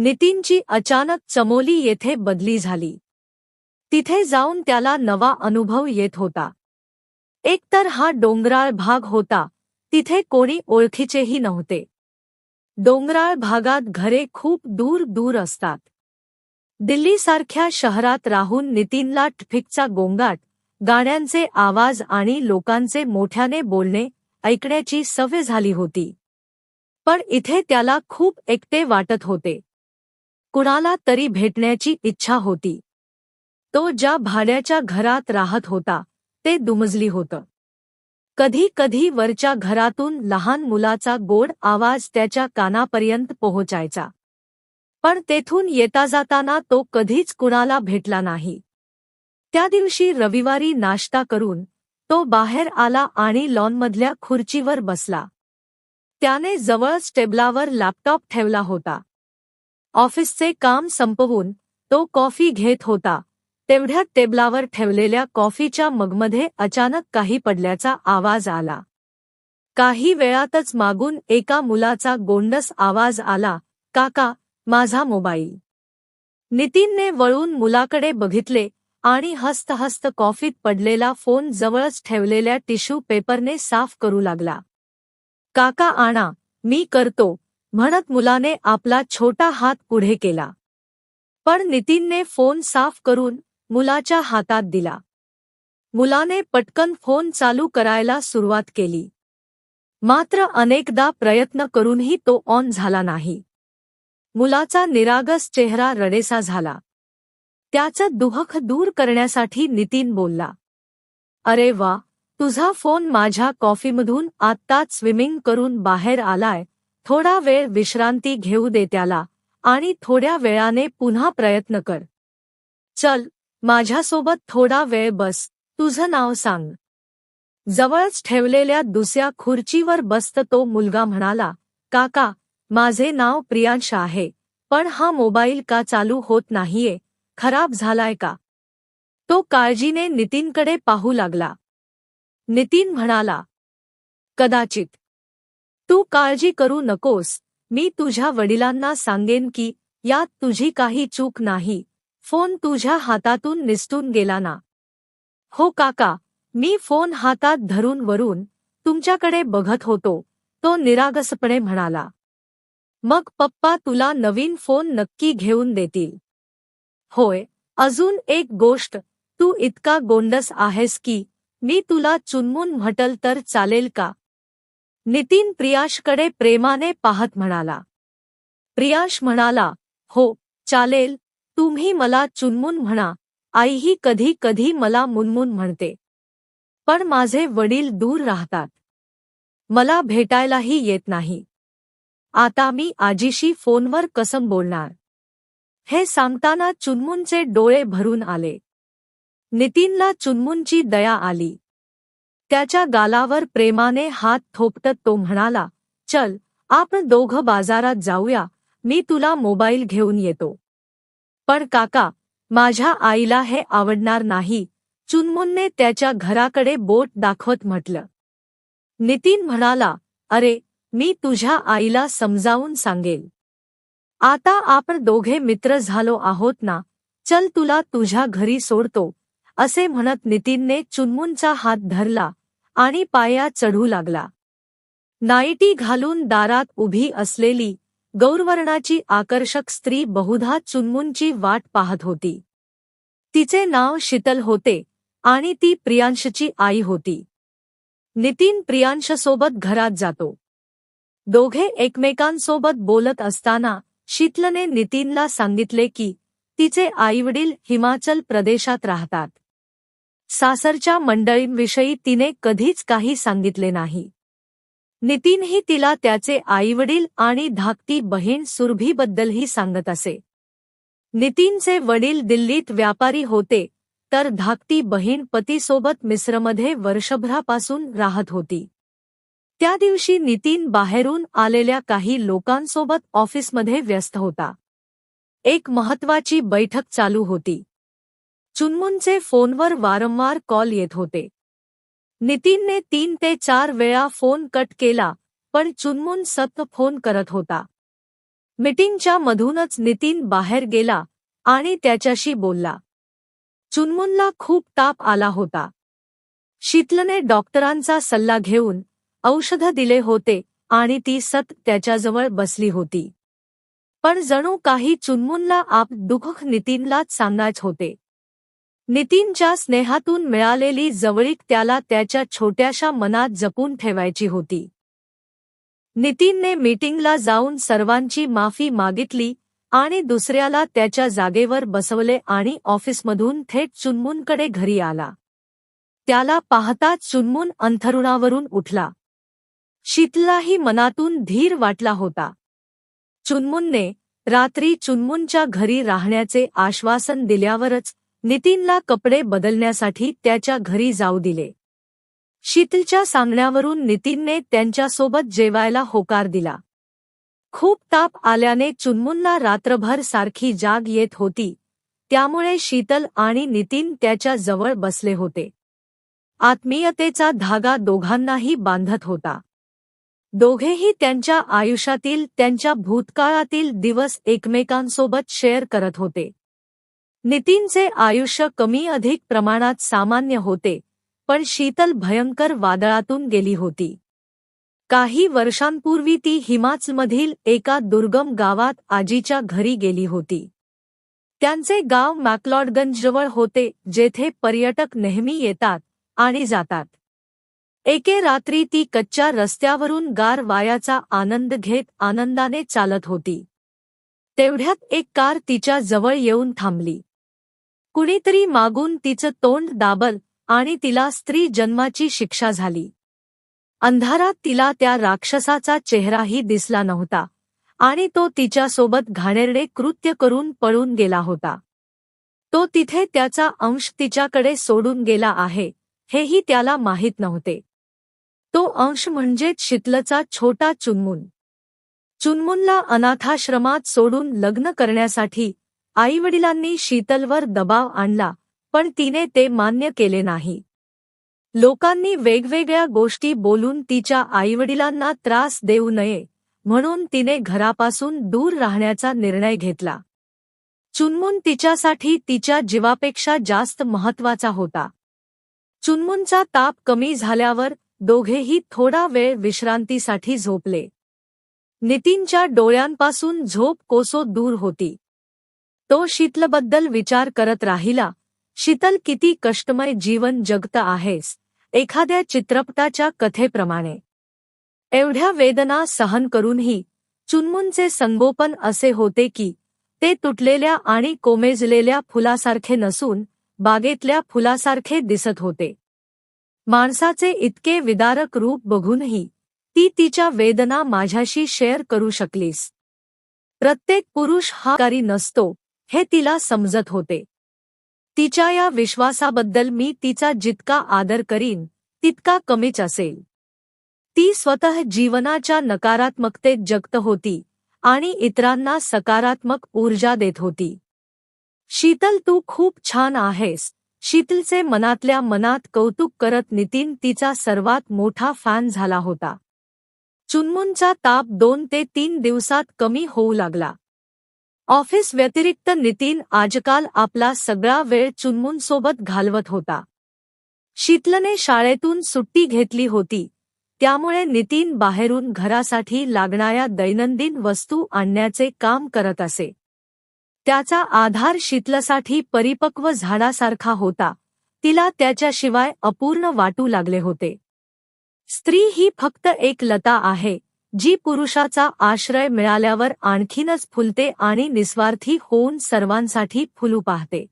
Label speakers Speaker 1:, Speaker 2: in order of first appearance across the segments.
Speaker 1: नितीनची अचानक चमोली येथे बदली झाली. तिथे जाऊन त्याला नवा अनुभव येत होता. एकतर हा डोंगराळ भाग होता तिथे कोणी ओळखीचेही नव्हते. डोंगराळ भागात घरे खूप दूर दूर असतात. दिल्लीसारख्या शहरात राहून नितीनला ट्रॅफिकचा गोंगाट गाण्यांचे आवाज आणि लोकांचे मोठ्याने बोलणे ऐकण्याची सवय झाली होती. पण इथे त्याला खूप एकटे वाटत होते. कुणाला तरी भेटण्याची इच्छा होती. तो ज्या भाड्याच्या घरात राहत होता ते दुमजली होतं. कधी कधी वरच्या घरातून लहान मुलाचा गोड आवाज त्याच्या कानापर्यंत पोहोचायचा. पण तेथून येता जाताना तो कधीच कुणाला भेटला नाही. त्या दिवशी रविवारी नाश्ता करून तो बाहेर आला आणि लॉनमधल्या खुर्चीवर बसला. त्याने जवळच टेबलावर लॅपटॉप ठेवला होता. ऑफिसचे काम संपवून तो कॉफी घेत होता. तेवढ्यात टेबलावर ठेवलेल्या कॉफीच्या मगमध्ये अचानक काही पडल्याचा आवाज आला. काही वेळातच मागून एका मुलाचा गोंडस आवाज आला काका माझा मोबाईल. नितीनने वळून मुलाकडे बघितले आणि हस्त हस्त कॉफीत पडलेला फोन जवळच ठेवलेल्या टिश्यू पेपरने साफ करू लागला. काका आणा मी करतो. म्हणत मुलाने आपला छोटा हात पुढे केला. पण नितीनने फोन साफ करून मुलाच्या हातात दिला. मुलाने पटकन फोन चालू करायला सुरुवात केली. मात्र अनेकदा प्रयत्न करूनही तो ऑन झाला नाही. मुलाचा निरागस चेहरा रडेसा झाला. त्याचं दुहख दूर करण्यासाठी नितीन बोलला. अरे वा तुझा फोन माझ्या कॉफीमधून आत्ताच स्विमिंग करून बाहेर आलाय थोडा वेळ विश्रांती घेऊ दे त्याला आणि थोड्या वेळाने पुन्हा प्रयत्न कर. चल माझ्यासोबत थोडा वेळ बस तुझं नाव सांग. जवळच ठेवलेल्या दुसऱ्या खुर्चीवर बसत तो मुलगा म्हणाला काका माझे नाव प्रियांश आहे पण हा मोबाईल का चालू होत नाहीये खराब झालाय का? तो काळजीने नितीनकडे पाहू लागला. नितीन म्हणाला कदाचित तू काळजी करू नकोस. मी तुझ्या वडिलांना सांगेन की यात तुझी काही चूक नाही. फोन तुझ्या हातातून निसटून गेला ना. हो काका मी फोन हातात धरून वरून तुमच्याकडे बघत होतो. तो निरागसपणे म्हणाला. मग पप्पा तुला नवीन फोन नक्की घेऊन देतील. होय अजून एक गोष्ट. तू इतका गोंडस आहेस की मी तुला चुनमून म्हटल तर चालेल का? नितीन प्रियाशकडे प्रेमाने पाहत म्हणाला. प्रियाश म्हणाला हो चालेल तुम्ही मला चुनमून म्हणा आईही कधी कधी मला मुनमुन म्हणते. पण माझे वडील दूर राहतात. मला भेटायलाही येत नाही. आता मी आजीशी फोनवर कसं बोलणार हे सांगताना चुनमुनचे डोळे भरून आले. नितीनला चुनमुनची दया आली. त्याच्या गालावर प्रेमाने हात थोपटत तो म्हणाला चल आपण दोघं बाजारात जाऊया मी तुला मोबाईल घेऊन येतो. पण काका माझ्या आईला हे आवडणार नाही. चुनमुनने त्याच्या घराकडे बोट दाखवत म्हटलं. नितीन म्हणाला अरे मी तुझ्या आईला समजावून सांगेल. आता आपण दोघे मित्र झालो आहोत ना चल तुला तुझ्या घरी सोडतो. असे म्हणत नितीनने चुनमुनचा हात धरला. आणि पाया चढू लागला. नाईटी घालून दारात उभी असलेली गौरवर्णाची आकर्षक स्त्री बहुधा चुनमुनची वाट पाहत होती. तिचे नाव शीतल होते आणि ती प्रियांशची आई होती. नितीन प्रियांशसोबत घरात जातो. दोघे एकमेकांसोबत बोलत असताना शीतलने नितीनला सांगितले की तिचे आईवडील हिमाचल प्रदेशात राहतात. सासरच्या मंडळींविषयी तिने कधीच काही सांगितले नाही. नितीनही तिला त्याचे आईवडील आणि धाकटी बहीण सुरभीबद्दलही सांगत असे. नितीनचे वडील दिल्लीत व्यापारी होते तर धाकटी बहीण पतीसोबत मिस्रमध्ये वर्षभरापासून राहत होती. त्या दिवशी नितीन बाहेरून आलेल्या काही लोकांसोबत ऑफिसमध्ये व्यस्त होता. एक महत्वाची बैठक चालू होती. चुनमुनचे फोनवर वारंवार कॉल येत होते. नितीनने तीन ते चार वेळा फोन कट केला पण चुनमुन सतत फोन करत होता. मीटिंगच्या मधूनच नितीन बाहेर गेला आणि त्याच्याशी बोलला. चुनमुनला खूप ताप आला होता. शीतलने डॉक्टरांचा सल्ला घेऊन औषधं दिले होते आणि ती सत त्याच्याजवळ बसली होती. पण जणू काही चुनमुनला आप दुःख नितीनलाच सांगायच होते. नितीनच्या स्नेहातून मिळालेली जवळीक त्याला त्याच्या छोट्याशा मनात जपून ठेवायची होती. नितीनने मीटिंगला जाऊन सर्वांची माफी मागितली आणि दुसऱ्याला त्याच्या जागेवर बसवले आणि ऑफिसमधून थेट चुनमुनकडे घरी आला. त्याला पाहता चुनमुन अंथरुणावरून उठला. शीतलाही मनातून धीर वाटला होता. चुनमुनने रात्री चुनमुनच्या घरी राहण्याचे आश्वासन दिल्यावरच नितीनला कपडे बदलण्यासाठी त्याच्या घरी जाऊ दिले. शीतलच्या सांगण्यावरून नितीनने त्यांच्यासोबत जेवायला होकार दिला. खूप ताप आल्याने चुनमुनला रात्रभर सारखी जाग येत होती त्यामुळे शीतल आणि नितीन त्याच्याजवळ बसले होते. आत्मीयतेचा धागा दोघांनाही बांधत होता. दोघेही त्यांच्या आयुष्यातील त्यांच्या भूतकाळातील दिवस एकमेकांसोबत शेअर करत होते. नितीनचे आयुष्य कमी अधिक प्रमाणात सामान्य होते पण शीतल भयंकर वादळातून गेली होती. काही वर्षांपूर्वी ती हिमाचलमधील एका दुर्गम गावात आजीच्या घरी गेली होती. त्यांचे गाव मॅक्लॉडगंजजवळ होते जेथे पर्यटक नेहमी येतात आणि जातात. एके रात्री ती कच्च्या रस्त्यावरून गार वायाचा आनंद घेत आनंदाने चालत होती. तेवढ्यात एक कार तिच्या जवळ येऊन थांबली. कुणीतरी मागून तिचं तोंड दाबल आणि तिला स्त्री जन्माची शिक्षा झाली. अंधारात तिला त्या राक्षसाचा चेहराही दिसला नव्हता आणि तो तिच्यासोबत घाणेरडे कृत्य करून पळून गेला होता. तो तिथे त्याचा अंश तिच्याकडे सोडून गेला आहे हेही त्याला माहीत नव्हते. तो अंश म्हणजेच शीतलचा छोटा चुनमुन. चुनमुनला अनाथाश्रमात सोडून लग्न करण्यासाठी आईवडिलांनी शीतलवर दबाव आणला पण तिने ते मान्य केले नाही. लोकांनी वेगवेगळ्या गोष्टी बोलून तिच्या आईवडिलांना त्रास देऊ नये म्हणून तिने घरापासून दूर राहण्याचा निर्णय घेतला. चुनमुन तिच्यासाठी तिच्या जीवापेक्षा जास्त महत्त्वाचा होता. चुनमुनचा ताप कमी झाल्यावर दोघेही थोडा वेळ विश्रांतीसाठी झोपले. नितीनच्या डोळ्यांपासून झोप कोसो दूर होती. तो शीतलबद्दल विचार करत राहिला शीतल किती कष्टमय जीवन जगत आहेस. एखाद्या चित्रपटाच्या कथेप्रमाणे. एवढ्या वेदना सहन करूनही चुनमुनचे संगोपन असे होते की ते तुटलेल्या आणि कोमेजलेल्या फुलासारखे नसून बागेतल्या फुलासारखे दिसत होते. माणसाचे इतके विदारक रूप बघूनही ती तिच्या वेदना माझ्याशी शेअर करू शकलीस. प्रत्येक पुरुष हा कारी नसतो हे तिला समजत होते. तिच्या या विश्वासाबद्दल मी तिचा जितका आदर करीन तितका कमीच असेल. ती स्वतः जीवनाच्या नकारात्मकतेत जगत होती आणि इतरांना सकारात्मक ऊर्जा देत होती. शीतल तू खूप छान आहेस. शीतलचे मनातल्या मनात कौतुक करत नितीन तिचा सर्वात मोठा फॅन झाला होता. चुनमुनचा ताप दोन ते तीन दिवसात कमी होऊ लागला. ऑफिस व्यतिरिक्त नितीन आजकाल आपला सगळा वेळ चुनमुनसोबत घालवत होता. शीतलने शाळेतून सुट्टी घेतली होती. त्यामुळे नितीन बाहेरून घरासाठी लागणाऱ्या दैनंदिन वस्तू आणण्याचे काम करत असे. त्याचा आधार शीतलसाठी परिपक्व झाडासारखा होता. तिला त्याच्याशिवाय अपूर्ण वाटू लागले होते. स्त्री ही फक्त एक लता आहे. जी पुरुषाचा आश्रय मिळाल्यावर आणखीनच फुलते आणि निस्वार्थी होऊन सर्वांसाठी फुलू पाहते.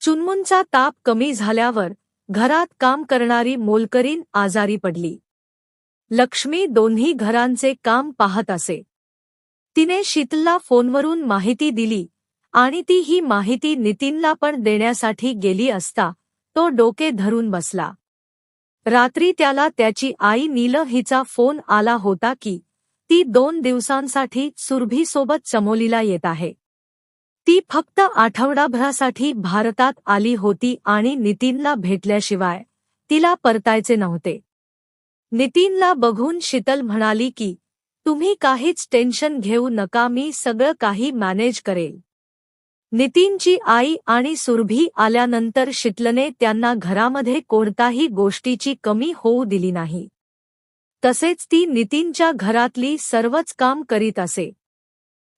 Speaker 1: चुनमुनचा ताप कमी झाल्यावर घरात काम करणारी मोलकरीन आजारी पडली. लक्ष्मी दोन्ही घरांचे काम पाहत असे. तिने शीतलला फोनवरून माहिती दिली आणि ती ही माहिती नितीनला पण देण्यासाठी गेली असता तो डोके धरून बसला. रात्री त्याला त्याची आई नील हिचा फोन आला होता की ती दोन दिवसांसाठी सुरभीसोबत चमोलीला येत आहे. ती फक्त आठवडाभरासाठी भारतात आली होती आणि नितीनला भेटल्याशिवाय तिला परतायचे नव्हते. नितीनला बघून शीतल म्हणाली की तुम्ही काहीच टेन्शन घेऊ नका मी सगळं काही मॅनेज करेल. नितीनची आई आणि सुरभी आल्यानंतर शीतलने त्यांना घरामध्ये कोणताही गोष्टीची कमी होऊ दिली नाही. तसेच ती नितीनच्या घरातली सर्वच काम करीत असे.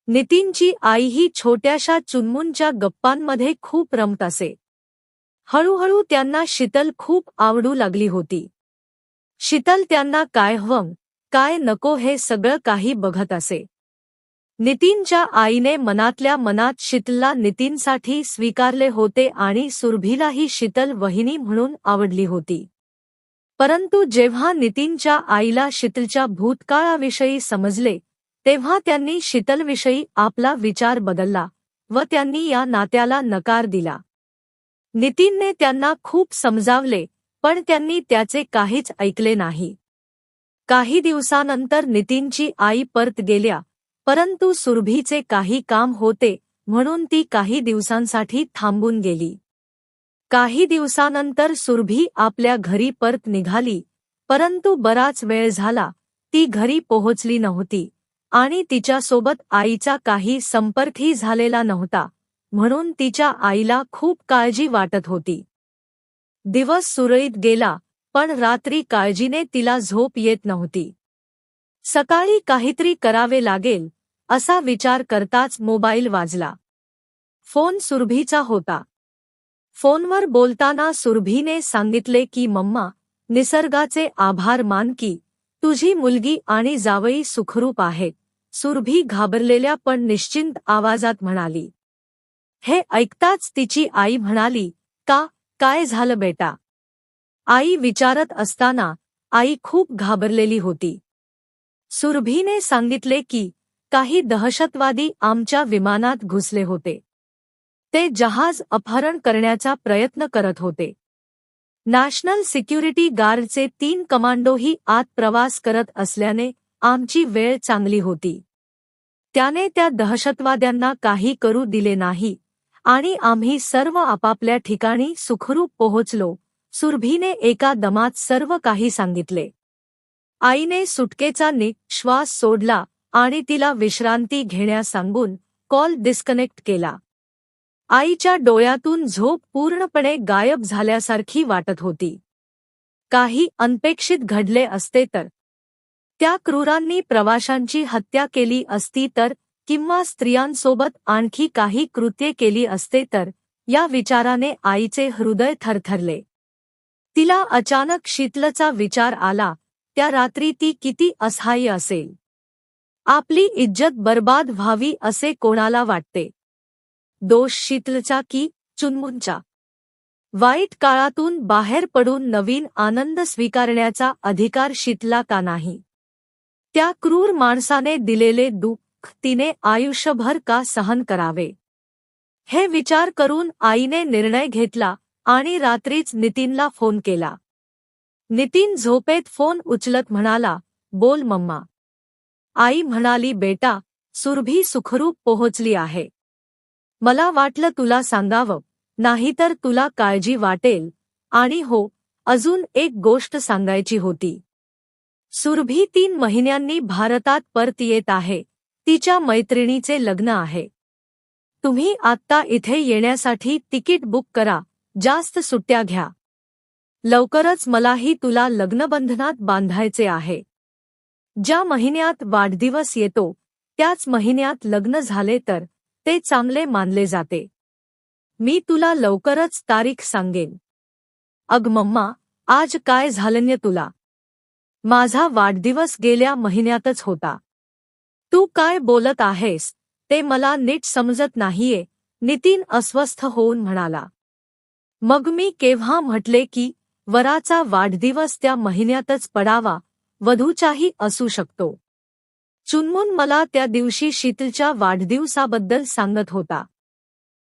Speaker 1: नितीनची आई ही छोट्याशा चुनमुनच्या गप्पांमध्ये खूप रमत असे. हळूहळू त्यांना शीतल खूप आवडू लागली होती. शीतल त्यांना काय हवं काय नको हे सगळं काही बघत असे. नितीनच्या आईने मनातल्या मनात शीतलला नितीनसाठी स्वीकारले होते आणि सुरभीलाही शीतल वहिनी म्हणून आवडली होती. परंतु जेव्हा नितीनच्या आईला शीतलच्या भूतकाळाविषयी समजले तेव्हा त्यांनी शीतलविषयी आपला विचार बदलला व त्यांनी या नात्याला नकार दिला. नितीनने त्यांना खूप समजावले पण त्यांनी त्याचे काहीच ऐकले नाही. काही दिवसानंतर नितीनची आई परत गेल्या परंतु सुरभीचे काही काम होते म्हणून ती काही दिवसांसाठी थांबून गेली. काही दिवसानंतर सुरभी आपल्या घरी परत निघाली परंतु बराच वेळ झाला ती घरी पोहोचली नव्हती आणि तिच्यासोबत आईचा काही संपर्कही झालेला नव्हता म्हणून तिच्या आईला खूप काळजी वाटत होती. दिवस सुरळीत गेला पण रात्री काळजीने तिला झोप येत नव्हती. सकाळी काहीतरी करावे लागेल असा विचार करताच मोबाईल वाजला. फोन सुरभीचा होता. फोनवर बोलताना सुरभीने सांगितले की मम्मा निसर्गाचे आभार मान की तुझी मुलगी आणि जावई सुखरूप आहेत. सुरभी घाबरलेल्या पण निश्चिंत आवाजात म्हणाली. हे ऐकताच तिची आई म्हणाली का काय झालं बेटा? आई विचारत असताना आई खूप घाबरलेली होती. सुरभीने सांगितले की काही दहशतवादी आमच्या विमानात घुसले होते. ते जहाज अपहरण करण्याचा प्रयत्न करत होते. नॅशनल सिक्युरिटी गार्डचे तीन कमांडोही आत प्रवास करत असल्याने आमची वेळ चांगली होती. त्याने त्या दहशतवाद्यांना काही करू दिले नाही आणि आम्ही सर्व आपापल्या ठिकाणी सुखरूप पोहोचलो सुरभीने एका दमात सर्व काही सांगितले. आईने सुटकेचा निश्वास सोडला आणि तिला विश्रांती घेण्यास सांगून कॉल डिस्कनेक्ट केला. आईच्या डोळ्यातून झोप पूर्णपणे गायब झाल्यासारखी वाटत होती. काही अनपेक्षित घडले असते तर. त्या क्रूरांनी प्रवाशांची हत्या केली असती तर किंवा स्त्रियांसोबत आणखी काही कृत्ये केली असते तर या विचाराने आईचे हृदय थरथरले. तिला अचानक शीतलचा विचार आला त्या रात्री ती किती असहाय्य असेल. आपली इज्जत बर्बाद व्हावी असे कोणाला वाटते? दोष शीतलचा की चुनमुनचा वाईट काळातून बाहेर पडून नवीन आनंद स्वीकारण्याचा अधिकार शीतला का नाही? त्या क्रूर माणसाने दिलेले दुःख तिने आयुष्यभर का सहन करावे? हे विचार करून आईने निर्णय घेतला आणि रात्रीच नितीनला फोन केला. नितीन झोपेत फोन उचलत म्हणाला बोल मम्मा. आई म्हणाली बेटा सुरभी सुखरूप पोहोचली आहे. मला वाटलं तुला सांगावं नाहीतर तुला काळजी वाटेल. आणि हो अजून एक गोष्ट सांगायची होती. सुरभी तीन महिन्यांनी भारतात परत येत आहे. तिच्या मैत्रिणीचे लग्न आहे. तुम्ही आत्ता इथे येण्यासाठी तिकीट बुक करा जास्त सुट्ट्या घ्या. लवकरच मलाही तुला लग्नबंधनात बांधायचे आहे. ज्या महिन्यात वाढदिवस येतो त्याच महिन्यात लग्न झाले तर ते चांगले मानले जाते. मी तुला लवकरच तारीख सांगेन. अग मम्मा आज काय झालंय तुला? माझा वाढदिवस गेल्या महिन्यातच होता. तू काय बोलत आहेस ते मला नीट समजत नाहीये नितीन अस्वस्थ होऊन म्हणाला. मग मी केव्हा म्हटले की वराचा वाढदिवस त्या महिन्यातच पडावा वधूचाही असू शकतो. चुनमुन मला त्या दिवशी शीतलच्या वाढदिवसाबद्दल सांगत होता.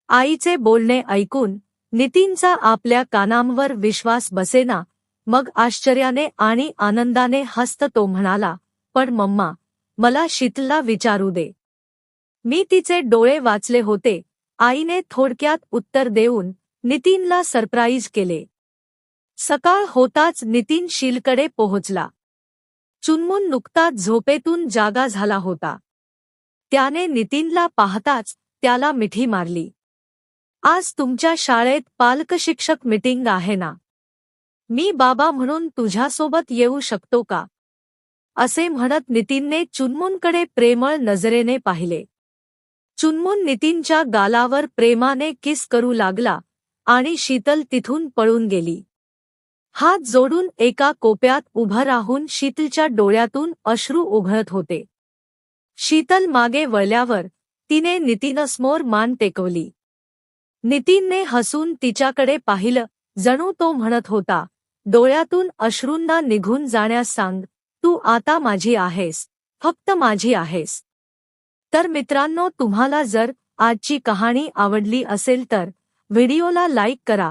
Speaker 1: आईचे बोलणे ऐकून नितीनचा आपल्या कानांवर विश्वास बसेना मग आश्चर्याने आणि आनंदाने हस्त तो म्हणाला पण मम्मा मला शीतलला विचारू दे. मी तिचे डोळे वाचले होते. आईने थोडक्यात उत्तर देऊन नितीनला सरप्राईज केले. सकाळ होताच नितीन शीलकडे पोहोचला. चुनमुन नुकताच झोपेतून जागा झाला होता. त्याने नितीनला पाहताच त्याला मिठी मारली. आज तुमच्या शाळेत पालकशिक्षक मिटिंग आहे ना? मी बाबा म्हणून तुझ्यासोबत येऊ शकतो का असे म्हणत नितीनने चुनमुनकडे प्रेमळ नजरेने पाहिले. चुनमुन नितीनच्या गालावर प्रेमाने किस करू लागला आणि शीतल तिथून पळून गेली. हात जोडून एका कोप्यात उभं राहून शीतलच्या डोळ्यातून अश्रू उघळत होते. शीतल मागे वळल्यावर तिने नितीनसमोर मान टेकवली. नितीनने हसून तिच्याकडे पाहिलं जणू तो म्हणत होता डोळ्यातून अश्रूंना निघून जाण्यास सांग तू आता माझी आहेस फक्त माझी आहेस. तर मित्रांनो तुम्हाला जर आजची कहाणी आवडली असेल तर व्हिडिओला लाईक करा